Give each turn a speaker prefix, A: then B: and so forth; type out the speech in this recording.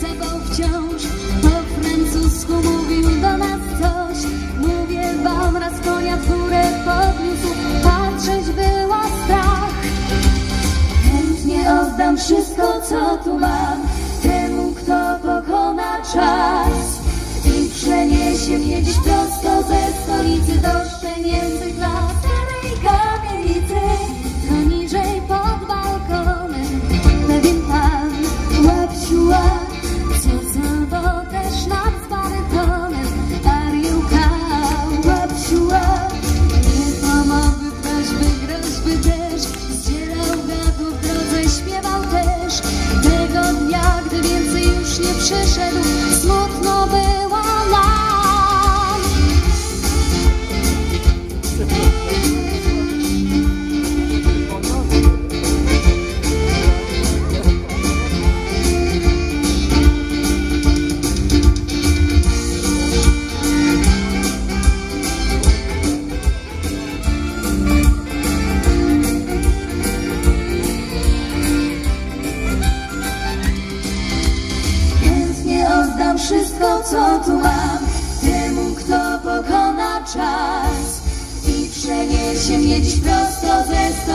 A: sebał wciąż Po francusku mówił do nas coś? Mówię wam raz konia w górę podniósł Patrzeć było strach. Chętnie oddam wszystko, co tu mam 是谁？Wszystko, co tu mam. Temu, kto pokona czas I przeniesie mnie dziś prosto ze sto